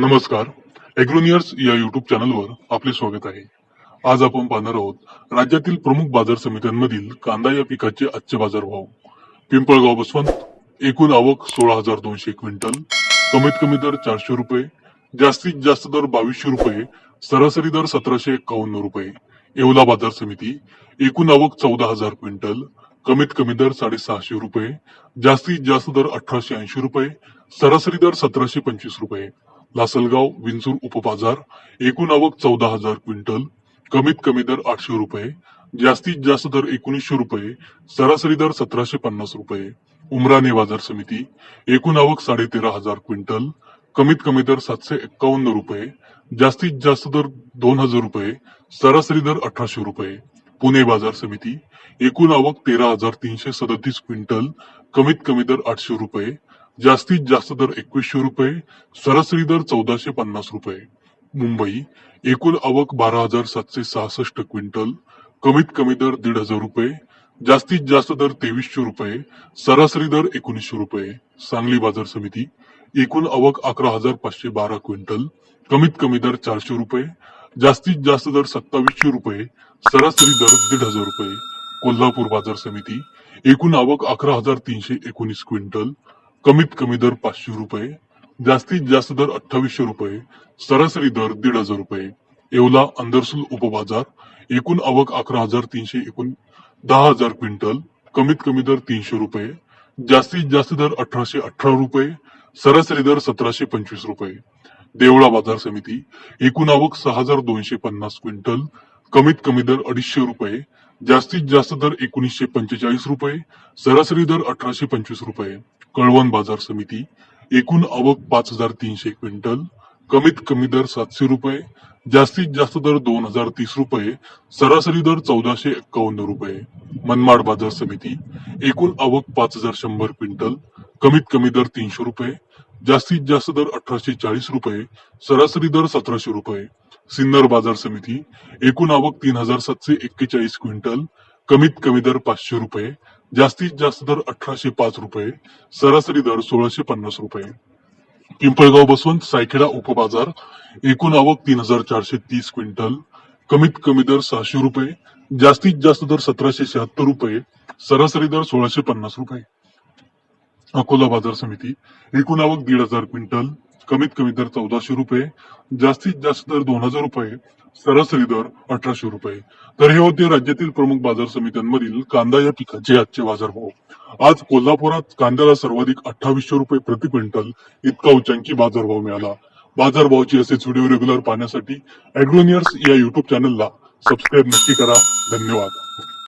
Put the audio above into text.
नमस्कार. एग्रोनियर्स या युट्यूब चॅनलवर आपले स्वागत आहे. आज आपण पाहणार आहोत राज्यातील प्रमुख बाजार समित्यांमधील कांदा या पिकाचे आजचे बाजारभाव. पिंपळगाव बसवंत एकूण आवक सोळा हजार दोनशे क्विंटल कमीत कमी दर चारशे रुपये जास्तीत जास्त दर बावीसशे रुपये सरासरी दर सतराशे एकावन्न रुपये. येवला बाजार समिती एकूण आवक चौदा हजार क्विंटल कमीत कमी दर साडेसहाशे रुपये जास्तीत जास्त दर अठराशे ऐंशी रुपये सरासरी दर सतराशे पंचवीस रुपये. लासलगाव विंचूर उपबाजार एकूण आवक चौदा हजार क्विंटल कमीत कमी दर आठशे रुपये जास्तीत जास्त दर एकोणीसशे रुपये सरासरी दर सतराशे पन्नास रुपये. उमराने बाजार समिती एकूण आवक साडे तेरा हजार क्विंटल कमीत कमी दर सातशे एक्कावन्न रुपये जास्तीत जास्त दर दोन हजार रुपये सरासरी दर अठराशे रुपये. पुणे बाजार समिती एकूण आवक तेरा हजार तीनशे सदतीस क्विंटल कमीत कमी दर आठशे रुपये जास्तीत जास्त दर एकवीसशे रुपये सरासरी दर चौदाशे पन्नास रुपये. मुंबई एकूण आवक बारा हजार सातशे सहासष्ट क्विंटल कमीत कमी दर दीड हजार रुपये जास्तीत जास्त दर तेवीसशे रुपये सरासरी दर एकोणीसशे रुपये. सांगली बाजार समिती एकूण आवक अकरा हजार पाचशे बारा क्विंटल कमीत कमी दर चारशे रुपये जास्तीत जास्त दर सत्तावीसशे रुपये सरासरी दर दीड हजार रुपये. कोल्हापूर बाजार समिती एकूण आवक अकरा हजार तीनशे एकोणीस क्विंटल कमीत कमी दर पाचशे रुपये जास्तीत जास्त दर अठ्ठावीसशे रुपये सरासरी दर दीड हजार रुपये. येवला अंदरसूल उपबाजार एकूण आवक अकरा हजार तीनशे एकूण दहा हजार क्विंटल कमीत कमी दर तीनशे रुपये जास्तीत जास्त दर अठराशे अठरा रुपये सरासरी दर सतराशे पंचवीस रुपये. देवळा बाजार समिती एकूण आवक सहा हजार दोनशे पन्नास क्विंटल कमीत कमी दर अडीचशे रुपये जास्तीत जास्त दर एकोणीसशे पंचेचाळीस रुपये सरासरी दर अठराशे पंचवीस रुपये. कळवण बाजार समिती एकूण आवक पाच हजार तीनशे क्विंटल कमीत कमी दर सातशे रुपये जास्तीत जास्त दर दोन हजार तीस रुपये सरासरी दर चौदाशे एक्कावन्न रुपये. मनमाड बाजार समिती एकूण आवक पाच हजार शंभर क्विंटल कमीत कमी दर तीनशे रुपये जास्तीत जास्त दर अठराशे चाळीस रुपये सरासरी दर सतराशे रुपये. सिन्नर बाजार समिती एकूण आवक तीन हजार सातशे एक्केचाळीस क्विंटल कमीत कमी दर पाचशे रुपये जास्तीत जास्त दर अठराशे पाच रुपये सरासरी दर सोळाशे पन्नास रुपये. पिंपळगाव बसून सायखेडा उपबाजार एकूण आवक तीन हजार चारशे तीस क्विंटल कमीत कमी दर सहाशे रुपये जास्तीत जास्त दर सतराशे शहात्तर रुपये सरासरी दर सोळाशे पन्नास रुपये. अकोला बाजार समिती एकूण आवक दीड हजार क्विंटल कमीत कमी दर चौदाशे रुपये जास्तीत जास्त दर दोन हजार रुपये सरासरी दर अठराशे रुपये. तर हे होते राज्यातील प्रमुख बाजार समित्यांमधील कांदा या पिकाचे आजचे बाजारभाव आज कोल्हापुरात कांद्याला सर्वाधिक अठ्ठावीसशे रुपये प्रति क्विंटल इतका उच्चांकी बाजारभाव मिळाला. बाजारभावाची असेच व्हिडिओ रेग्युलर पाहण्यासाठी अॅग्रोनियर्स या युट्यूब चॅनलला सबस्क्राईब नक्की करा. धन्यवाद.